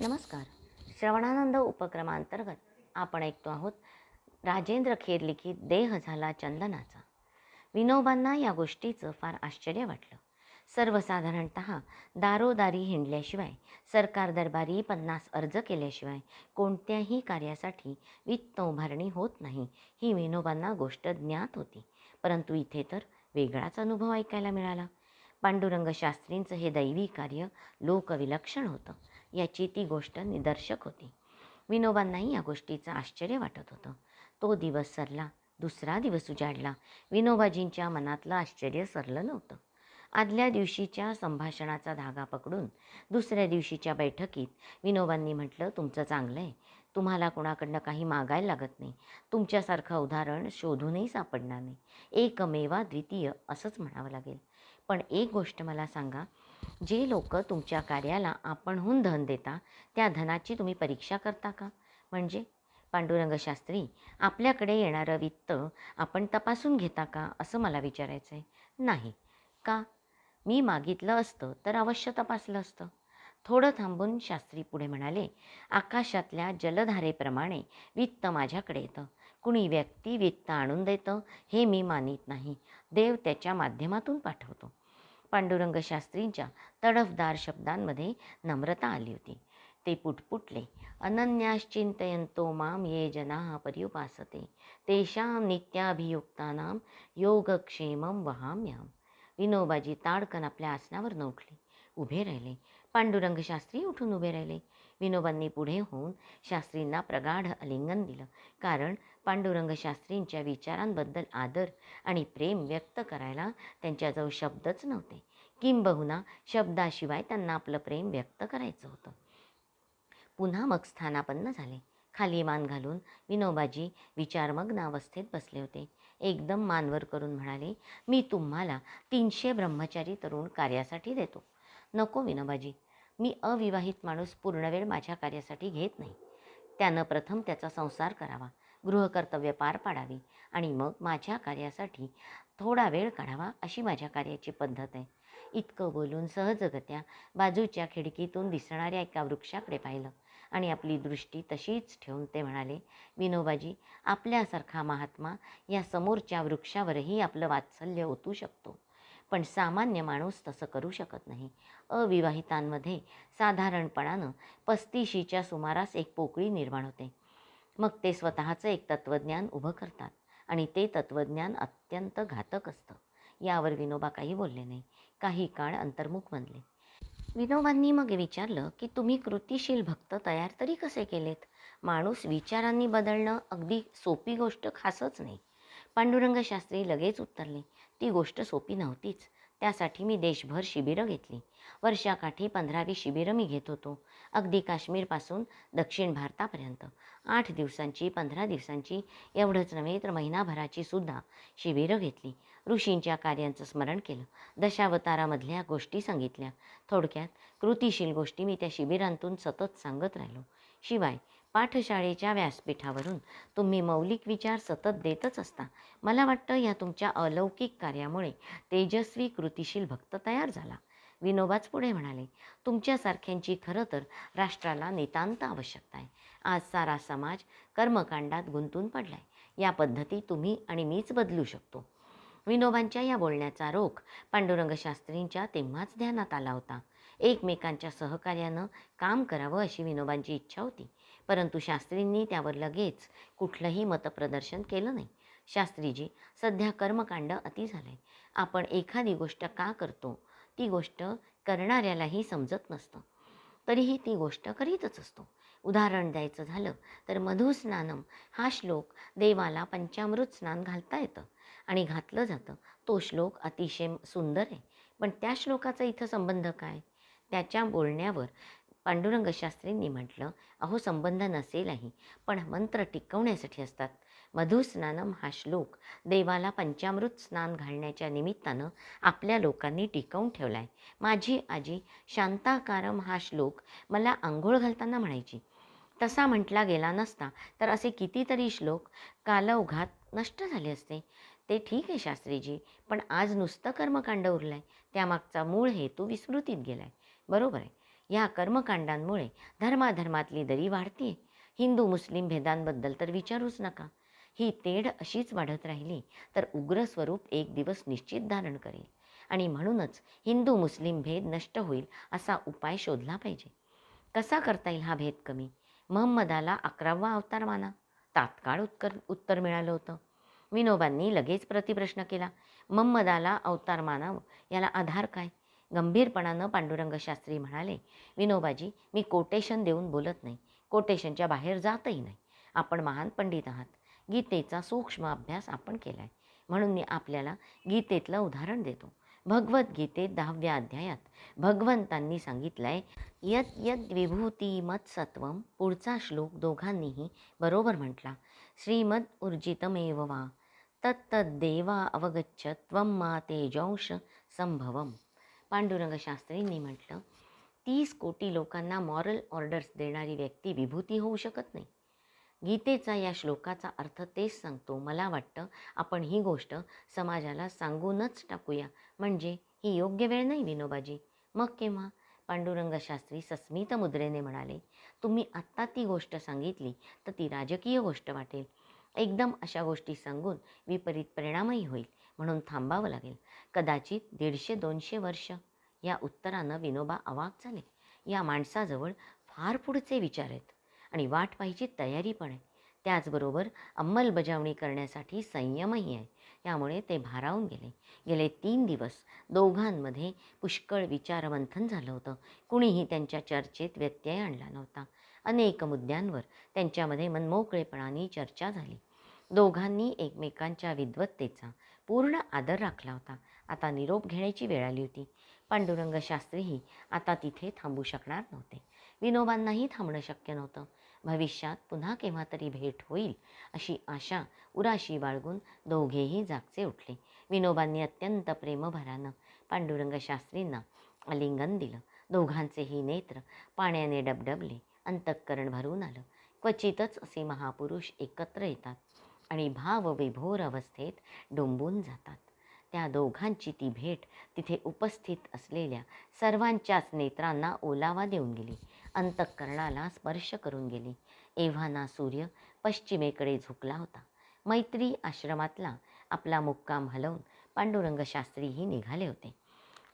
नमस्कार. श्रवणानंद उपक्रमांतर्गत आपण ऐकतो आहोत राजेंद्र खेर लिखित देह झाला चंदनाचा. विनोबांना या गोष्टीचं फार आश्चर्य वाटलं. सर्वसाधारणत दारोदारी हिंडल्याशिवाय सरकार दरबारी पन्नास अर्ज केल्याशिवाय कोणत्याही कार्यासाठी वित्त उभारणी होत नाही ही विनोबांना गोष्ट ज्ञात होती. परंतु इथे तर वेगळाच अनुभव ऐकायला मिळाला. पांडुरंग शास्त्रींचं हे दैवी कार्य लोकविलक्षण होतं. याची ती गोष्ट निदर्शक होती. विनोबांनाही या गोष्टीचं आश्चर्य वाटत होतं. तो दिवस सरला दुसरा दिवस उजाडला. विनोबाजींच्या मनातलं आश्चर्य सरलं नव्हतं. आदल्या दिवशीच्या संभाषणाचा धागा पकडून दुसऱ्या दिवशीच्या बैठकीत विनोबांनी म्हटलं तुमचं चांगलं आहे तुम्हाला कोणाकडनं काही मागायला लागत नाही. तुमच्यासारखं उदाहरण शोधूनही सापडणार नाही. एकमेवा द्वितीय असंच म्हणावं लागेल. पण एक गोष्ट मला सांगा जे लोक तुमच्या कार्याला आपणहून धन देता त्या धनाची तुम्ही परीक्षा करता का? म्हणजे पांडुरंगशास्त्री आपल्याकडे येणारं वित्त आपण तपासून घेता का? असं मला विचारायचं आहे नाही. का? मी मागितलं असतं तर अवश्य तपासलं असतं. थोडं थांबून शास्त्री पुढे म्हणाले आकाशातल्या जलधारेप्रमाणे वित्त माझ्याकडे येतं. कुणी व्यक्ती वित्त आणून देतं हे मी मानित नाही. देव त्याच्या माध्यमातून पाठवतो. पांडुरंग शास्त्रींच्या तडफदार शब्दांमध्ये नम्रता आली होती. ते पुटपुटले. अनन्याश्चिंतयंतो माम ये जना पर्युपासते. तेषां नित्याभियुक्तानां योगक्षेमं वहाम्याम विनोबाजी ताडकन आपल्या आसनावर उठले उभे राहिले. पांडुरंग शास्त्री उठून उभे राहिले. विनोबांनी पुढे होऊन शास्त्रींना प्रगाढ आलिंगन दिलं. कारण पांडुरंग शास्त्रींच्या विचारांबद्दल आदर आणि प्रेम व्यक्त करायला त्यांच्याजवळ शब्दच नव्हते. किंबहुना शब्दाशिवाय त्यांना आपलं प्रेम व्यक्त करायचं होतं. पुन्हा मग स्थानापन्न झाले. खाली मान घालून विनोबाजी विचारमग्न अवस्थेत बसले होते. एकदम मानवर करून म्हणाले मी तुम्हाला तीनशे ब्रह्मचारी तरुण कार्यासाठी देतो. नको विनोबाजी मी अविवाहित माणूस पूर्णवेळ माझ्या कार्यासाठी घेत नाही. त्यानं प्रथम त्याचा संसार करावा गृहकर्तव्य पार पाडावी आणि मग माझ्या कार्यासाठी थोडा वेळ काढावा अशी माझ्या कार्याची पद्धत आहे. इतकं बोलून सहजगत्या बाजूच्या खिडकीतून दिसणाऱ्या एका वृक्षाकडे पाहिलं आणि आपली दृष्टी तशीच ठेवून ते म्हणाले विनोबाजी आपल्यासारखा महात्मा या समोरच्या वृक्षावरही आपलं वात्सल्य ओतू शकतो. पण सामान्य माणूस तसं करू शकत नाही. अविवाहितांमध्ये साधारणपणानं पस्तीशीच्या सुमारास एक पोकळी निर्माण होते. मग ते स्वतःचं एक तत्त्वज्ञान उभं करतात आणि ते तत्त्वज्ञान अत्यंत घातक असतं. यावर विनोबा काही बोलले नाही. काही काळ अंतर्मुख बनले. विनोबांनी मग विचारलं की तुम्ही कृतिशील भक्त तयार तरी कसे केलेत? माणूस विचारांनी बदलणं अगदी सोपी गोष्ट खासच नाही. पांडुरंग शास्त्री लगेच उत्तरले ती गोष्ट सोपी नव्हतीच. त्यासाठी मी देशभर शिबिरं घेतली. वर्षाकाठी पंधरावी शिबिरं मी घेत होतो. अगदी काश्मीरपासून दक्षिण भारतापर्यंत. आठ दिवसांची पंधरा दिवसांची एवढंच नव्हे तर महिनाभराची सुद्धा शिबिरं घेतली. ऋषींच्या कार्यांचं स्मरण केलं. दशावतारामधल्या गोष्टी सांगितल्या. थोडक्यात कृतिशील गोष्टी मी त्या शिबिरांतून सतत सांगत राहिलो. शिवाय पाठशाळेच्या व्यासपीठावरून तुम्ही मौलिक विचार सतत देतच असता. मला वाटतं या तुमच्या अलौकिक कार्यामुळे तेजस्वी कृतिशील भक्त तयार झाला. विनोबाच पुढे म्हणाले तुमच्यासारख्यांची खरं तर राष्ट्राला नितांत आवश्यकता आहे. आज सारा समाज कर्मकांडात गुंतून पडलाय. या पद्धती तुम्ही आणि मीच बदलू शकतो. विनोबांच्या या बोलण्याचा रोख पांडुरंग शास्त्रींच्या तेव्हाच ध्यानात आला होता. एकमेकांच्या सहकार्यानं काम करावं अशी विनोबांची इच्छा होती. परंतु शास्त्रींनी त्यावर लगेच कुठलंही मतप्रदर्शन केलं नाही. शास्त्रीजी सध्या कर्मकांड अति झालंय. आपण एखादी गोष्ट का करतो? ती गोष्ट करणाऱ्यालाही समजत नसतं. तरीही ती गोष्ट करीतच असतो. उदाहरण द्यायचं झालं तर मधुस्नानम हा श्लोक देवाला पंचामृत स्नान घालता येतं आणि घातलं जातं. तो श्लोक अतिशय सुंदर आहे. पण त्या श्लोकाचा इथं संबंध काय? त्याच्या बोलण्यावर पांडुरंग शास्त्रींनी म्हटलं अहो संबंध नसेलही पण मंत्र टिकवण्यासाठी असतात. मधुस्नानम हा श्लोक देवाला पंचामृत स्नान घालण्याच्या निमित्तानं आपल्या लोकांनी टिकवून ठेवला आहे माझी आजी शांताकारम हा श्लोक मला आंघोळ घालताना म्हणायची. तसा म्हटला गेला नसता तर असे कितीतरी श्लोक कालौघात नष्ट झाले असते. ते ठीक आहे शास्त्रीजी पण आज नुसतं कर्मकांड उरलं आहे त्यामागचा मूळ हेतू विस्मृतीत गेला आहे बरोबर आहे. या कर्मकांडांमुळे धर्माधर्मातली दरी वाढतीये हिंदू मुस्लिम भेदांबद्दल तर विचारूच नका. ही तेढ अशीच वाढत राहिली तर उग्र स्वरूप एक दिवस निश्चित धारण करेल. आणि म्हणूनच हिंदू मुस्लिम भेद नष्ट होईल असा उपाय शोधला पाहिजे. कसा करता येईल हा भेद कमी? महम्मदाला अकरावा अवतार माना. तात्काळ उत्कर उत्तर मिळालं होतं. विनोबांनी लगेच प्रतिप्रश्न केला. महम्मदाला अवतार मानावं याला आधार काय? गंभीरपणानं पांडुरंग शास्त्री म्हणाले विनोबाजी मी कोटेशन देऊन बोलत नाही. कोटेशनच्या बाहेर जातही नाही. आपण महान पंडित आहात. गीतेचा सूक्ष्म अभ्यास आपण केला आहे म्हणून मी आपल्याला गीतेतलं उदाहरण देतो. भगवद्गीतेत दहाव्या अध्यायात भगवंतांनी सांगितलं आहे यत यद विभूती मत्सत्वम पुढचा श्लोक दोघांनीही बरोबर म्हटला. श्रीमद ऊर्जितमेव वा. तत्तद्देवा अवगच्छ त्वं मा तेजंश संभवम. पांडुरंग शास्त्रींनी म्हटलं तीस कोटी लोकांना मॉरल ऑर्डर्स देणारी व्यक्ती विभूती होऊ शकत नाही. गीतेचा या श्लोकाचा अर्थ तेच सांगतो. मला वाटतं आपण ही गोष्ट समाजाला सांगूनच टाकूया. म्हणजे ही योग्य वेळ नाही विनोबाजी. मग केव्हा? पांडुरंग शास्त्री सस्मित मुद्रेने म्हणाले तुम्ही आत्ता ती गोष्ट सांगितली तर ती राजकीय गोष्ट वाटेल. एकदम अशा गोष्टी सांगून विपरीत परिणामही होईल. म्हणून थांबावं लागेल. कदाचित दीडशे दोनशे वर्ष. या उत्तरानं विनोबा अवाक झाले. या माणसाजवळ फार पुढचे विचार आहेत. आणि वाट पाहिजे तयारी पण आहे. त्याचबरोबर अंमलबजावणी करण्यासाठी संयमही आहे. त्यामुळे ते भारावून गेले. गेले तीन दिवस दोघांमध्ये पुष्कळ विचारमंथन झालं होतं. कुणीही त्यांच्या चर्चेत व्यत्यय आणला नव्हता. अनेक मुद्द्यांवर त्यांच्यामध्ये मनमोकळेपणाने चर्चा झाली. दोघांनी एकमेकांच्या विद्वत्तेचा पूर्ण आदर राखला होता. आता निरोप घेण्याची वेळ आली होती. पांडुरंग शास्त्रीही आता तिथे थांबू शकणार नव्हते. विनोबांनाही थांबणं शक्य नव्हतं. भविष्यात पुन्हा केव्हा तरी भेट होईल अशी आशा उराशी बाळगून दोघेही जागचे उठले. विनोबांनी अत्यंत प्रेमभरानं पांडुरंग शास्त्रींना आलिंगन दिलं. दोघांचेही नेत्र पाण्याने डबडबले. अंतःकरण भरून आलं. क्वचितच असे महापुरुष एकत्र येतात. आणि भावविभोर अवस्थेत डोंबून जातात. त्या दोघांची ती भेट तिथे उपस्थित असलेल्या सर्वांच्याच नेत्रांना ओलावा देऊन गेली. अंतःकरणाला स्पर्श करून गेली. एव्हाना सूर्य पश्चिमेकडे झुकला होता. मैत्री आश्रमातला आपला मुक्काम हलवून पांडुरंग शास्त्रीही निघाले होते.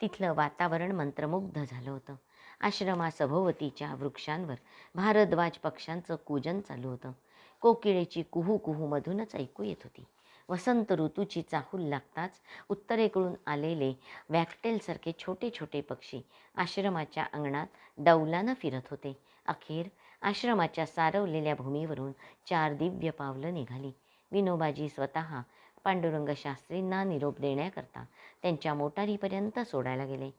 तिथलं वातावरण मंत्रमुग्ध झालं होतं. आश्रमासभोवतीच्या वृक्षांवर भारद्वाज पक्ष्यांचं कूजन चालू होतं. कोकिळेची कुहू कुहूमधूनच ऐकू येत होती. वसंत ऋतूची चाहूल लागताच उत्तरेकडून आलेले वॅक्टेलसारखे छोटे छोटे पक्षी आश्रमाच्या अंगणात डौलानं फिरत होते. अखेर आश्रमाच्या सारवलेल्या भूमीवरून चार दिव्य पावलं निघाली. विनोबाजी स्वतः पांडुरंग शास्त्रींना निरोप देण्याकरता त्यांच्या मोटारीपर्यंत सोडायला गेले.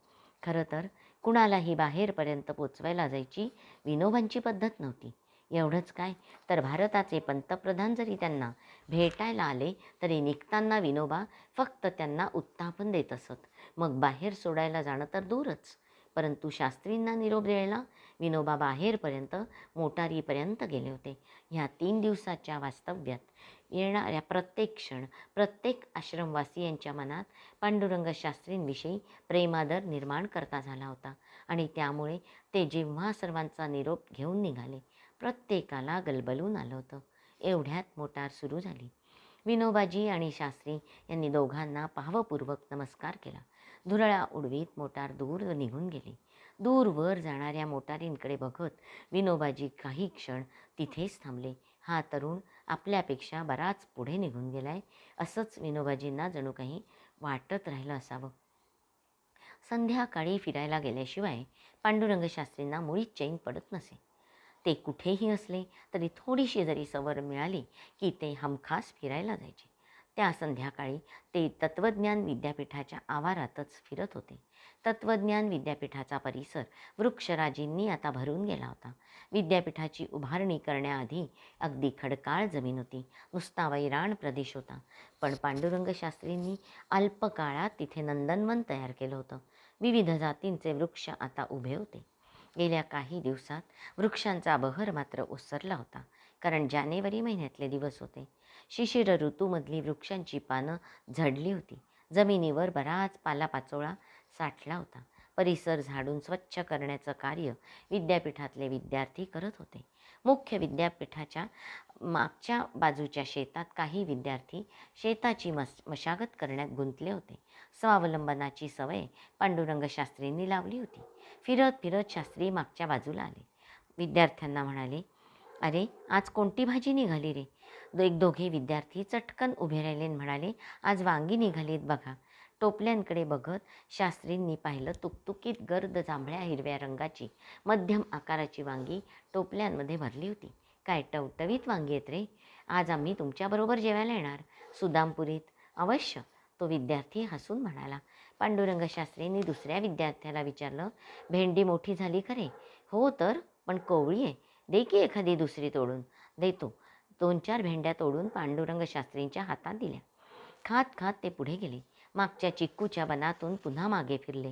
खरं तर कुणालाही बाहेरपर्यंत पोचवायला जायची विनोबांची पद्धत नव्हती. एवढंच काय? तर भारताचे पंतप्रधान जरी त्यांना भेटायला आले तरी निघताना विनोबा फक्त त्यांना उत्थापन देत असत. मग बाहेर सोडायला जाणं तर दूरच. परंतु शास्त्रींना निरोप द्यायला विनोबा बाहेरपर्यंत मोटारीपर्यंत गेले होते. ह्या तीन दिवसाच्या वास्तव्यात येणाऱ्या प्रत्येक क्षण प्रत्येक आश्रमवासियांच्या मनात पांडुरंग शास्त्रींविषयी प्रेमादर निर्माण करता झाला होता. आणि त्यामुळे ते जेव्हा सर्वांचा निरोप घेऊन निघाले प्रत्येकाला गलबलून आलं होतं. एवढ्यात मोटार सुरू झाली. विनोबाजी आणि शास्त्री यांनी दोघांना पाहवपूर्वक नमस्कार केला. धुरळा उडवीत मोटार दूर निघून गेली. दूरवर जाणाऱ्या मोटारींकडे बघत विनोबाजी काही क्षण तिथेच थांबले. हा तरुण आपल्यापेक्षा बराच पुढे निघून गेलाय असंच विनोबाजींना जणू काही वाटत राहिलं असावं. संध्याकाळी फिरायला गेल्याशिवाय पांडुरंग शास्त्रींना मुळीच चैन पडत नसे. ते कुठेही असले तरी थोडीशी जरी सवड मिळाली की ते हमखास फिरायला जायचे. त्या संध्याकाळी ते तत्त्वज्ञान विद्यापीठाच्या आवारातच फिरत होते. तत्त्वज्ञान विद्यापीठाचा परिसर वृक्षराजींनी आता भरून गेला होता. विद्यापीठाची उभारणी करण्याआधी अगदी खडकाळ जमीन होती. नुसता वैराण प्रदेश होता. पण पांडुरंग शास्त्रींनी अल्पकाळात तिथे नंदनवन तयार केलं होतं. विविध जातींचे वृक्ष आता उभे होते. गेल्या काही दिवसात वृक्षांचा बहर मात्र ओसरला होता. कारण जानेवारी महिन्यातले दिवस होते. शिशिर ऋतूमधली वृक्षांची पानं झडली होती. जमिनीवर बराच पालापाचोळा साठला होता. परिसर झाडून स्वच्छ करण्याचं कार्य विद्यापीठातले विद्यार्थी करत होते. मुख्य विद्यापीठाच्या मागच्या बाजूच्या शेतात काही विद्यार्थी शेताची मस मशागत करण्यात गुंतले होते. स्वावलंबनाची सवय पांडुरंग शास्त्रींनी लावली होती. फिरत फिरत शास्त्री मागच्या बाजूला आले. विद्यार्थ्यांना म्हणाले अरे आज कोणती भाजी निघाली रे? एक दोघे विद्यार्थी चटकन उभे राहिले म्हणाले आज वांगी निघालीत बघा. टोपल्यांकडे बघत शास्त्रींनी पाहिलं तुकतुकीत गर्द जांभळ्या हिरव्या रंगाची मध्यम आकाराची वांगी टोपल्यांमध्ये भरली होती. काय टवटवीत वांगी आहेत रे? आज आम्ही तुमच्याबरोबर जेवायला येणार. सुदामपुरीत अवश्य. तो विद्यार्थी हसून म्हणाला. पांडुरंग शास्त्रींनी दुसऱ्या विद्यार्थ्याला विचारलं भेंडी मोठी झाली खरे? हो तर पण कोवळी आहे. दे की एखादी दुसरी तोडून. देतो. दोन चार भेंड्या तोडून पांडुरंग शास्त्रींच्या हातात दिल्या. खात खात ते पुढे गेले. मागच्या चिक्कूच्या वनातून पुन्हा मागे फिरले.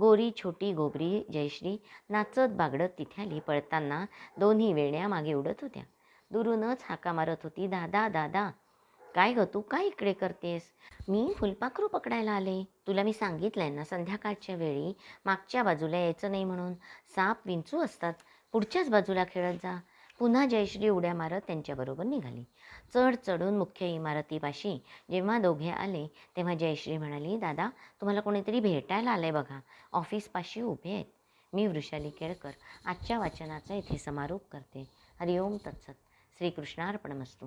गोरी छोटी गोबरी जयश्री नाचत बागडत तिथे आली पळताना दोन्ही वेण्या मागे उडत होत्या. दुरूनच हाका मारत होती दादा दादा काय ग तू काय इकडे करतेस? मी फुलपाखरू पकडायला आले. तुला मी सांगितलंय ना संध्याकाळच्या वेळी मागच्या बाजूला यायचं नाही म्हणून. साप विंचू असतात. पुढच्याच बाजूला खेळत जा. पुन्हा जयश्री उड्या मारत त्यांच्याबरोबर निघाली. चढ चढून मुख्य इमारतीपाशी जेव्हा दोघे आले तेव्हा जयश्री म्हणाली दादा तुम्हाला कोणीतरी भेटायला आलं आहे बघा. ऑफिसपाशी उभे आहेत. मी वृषाली केळकर आजच्या वाचनाचा इथे समारोप करते. हरिओम तत्सत. श्रीकृष्णार्पणमस्तू.